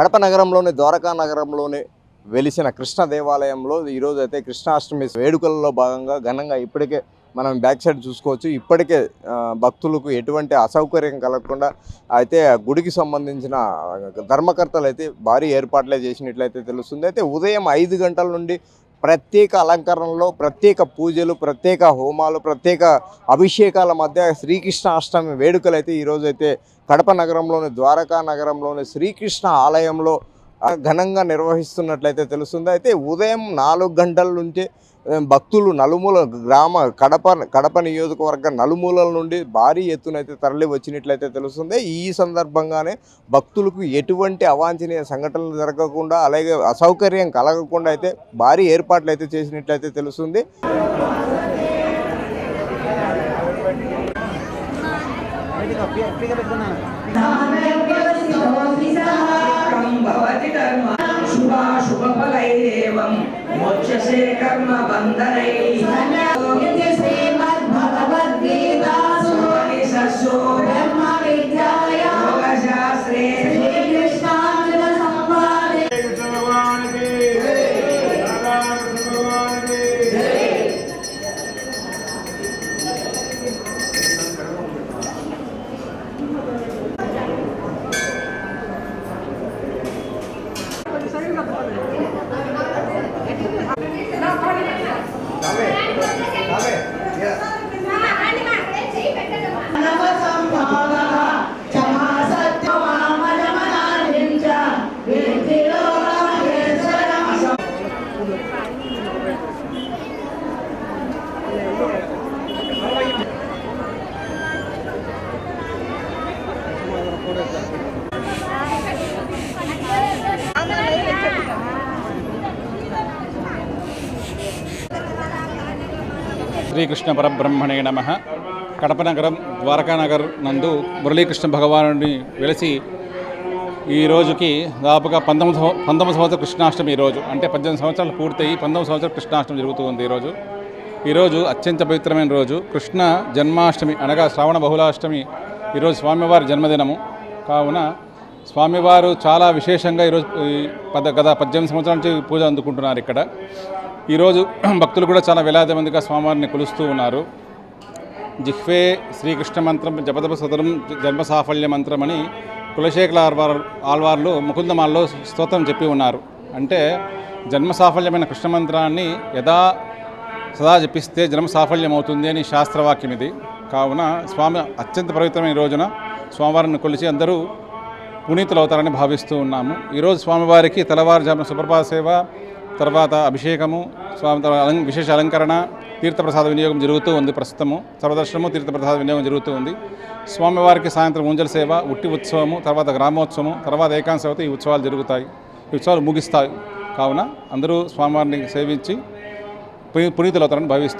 కడప నగరంలోని ద్వారకా నగరంలోని వెలిసిన కృష్ణ దేవాలయంలో ఈరోజు అయితే కృష్ణాష్టమి వేడుకలలో భాగంగా ఘనంగా ఇప్పటికే మనం బ్యాక్ సైడ్ చూసుకోవచ్చు. ఇప్పటికే భక్తులకు ఎటువంటి అసౌకర్యం కలగకుండా అయితే గుడికి సంబంధించిన ధర్మకర్తలు అయితే భారీ ఏర్పాట్లే చేసినట్లయితే తెలుస్తుంది. అయితే ఉదయం ఐదు గంటల నుండి ప్రత్యేక అలంకరణలో ప్రత్యేక పూజలు ప్రత్యేక హోమాలు ప్రత్యేక అభిషేకాల మధ్య శ్రీకృష్ణ అష్టమి వేడుకలు అయితే ఈరోజైతే కడప నగరంలోని ద్వారకా నగరంలోని శ్రీకృష్ణ ఆలయంలో ఘనంగా నిర్వహిస్తున్నట్లయితే తెలుస్తుంది. అయితే ఉదయం నాలుగు గంటల నుంచే భక్తులు నలుమూల గ్రామ కడప కడప నియోజకవర్గ నలుమూలల నుండి భారీ ఎత్తునైతే తరలి వచ్చినట్లయితే తెలుస్తుంది. ఈ సందర్భంగానే భక్తులకు ఎటువంటి అవాంఛనీయ సంఘటనలు జరగకుండా అలాగే అసౌకర్యం కలగకుండా అయితే భారీ ఏర్పాట్లు అయితే చేసినట్లయితే తెలుస్తుంది. శుభాశుభఫలైరేవం మోక్షసే కర్మ బంధనై 来一个一个 శ్రీకృష్ణ పరబ్రహ్మణే నమ. కడప నగరం ద్వారకానగర్ నందు మురళీకృష్ణ భగవానుడిని వెలిసి ఈ రోజుకి దాదాపుగా పంతొమ్మిది పంతొమ్మిది సంవత్సరాల కృష్ణాష్టమి ఈరోజు అంటే పద్దెనిమిది సంవత్సరాలు పూర్తయి పంతొమ్మిది సంవత్సరాల కృష్ణాష్టమి జరుగుతుంది ఈరోజు ఈరోజు అత్యంత పవిత్రమైన రోజు. కృష్ణ జన్మాష్టమి అనగా శ్రావణ బహుళాష్టమి ఈరోజు స్వామివారి జన్మదినము. కావున స్వామివారు చాలా విశేషంగా ఈరోజు ఈ పద గత పద్దెనిమిది సంవత్సరాల నుంచి పూజ అందుకుంటున్నారు ఇక్కడ. ఈరోజు భక్తులు కూడా చాలా వేలాది మందిగా స్వామివారిని కొలుస్తూ ఉన్నారు. జిహ్వే శ్రీకృష్ణ మంత్రం జపదప సదరం జన్మ సాఫల్య మంత్రం అని కులశేఖర ఆల్వార్ ఆల్వార్లు ముకుందమాల్లో స్తోత్రం చెప్పి ఉన్నారు. అంటే జన్మ సాఫల్యమైన కృష్ణ మంత్రాన్ని యథా సదా జపిస్తే జన్మ సాఫల్యం అవుతుంది అని శాస్త్రవాక్యం ఇది. కావున స్వామి అత్యంత పవిత్రమైన ఈ రోజున స్వామివారిని కొలిచి అందరూ పునీతులు అవుతారని భావిస్తూ ఉన్నాము. ఈరోజు స్వామివారికి తెల్లవారుజామున సుప్రభాత సేవ తర్వాత అభిషేకము స్వామి తర్వాత అలం విశేష అలంకరణ తీర్థప్రసాద వినియోగం జరుగుతూ ఉంది ప్రస్తుతము. సర్వదర్శనము తీర్థప్రసాద వినియోగం జరుగుతూ ఉంది. స్వామివారికి సాయంత్రం ఉంజల సేవ ఉట్టి ఉత్సవము తర్వాత గ్రామోత్సవము తర్వాత ఏకాంత సేవతో ఈ ఉత్సవాలు జరుగుతాయి. ఈ ఉత్సవాలు ముగిస్తాయి. కావున అందరూ స్వామివారిని సేవించి పునీతులు అవుతారని భావిస్తూ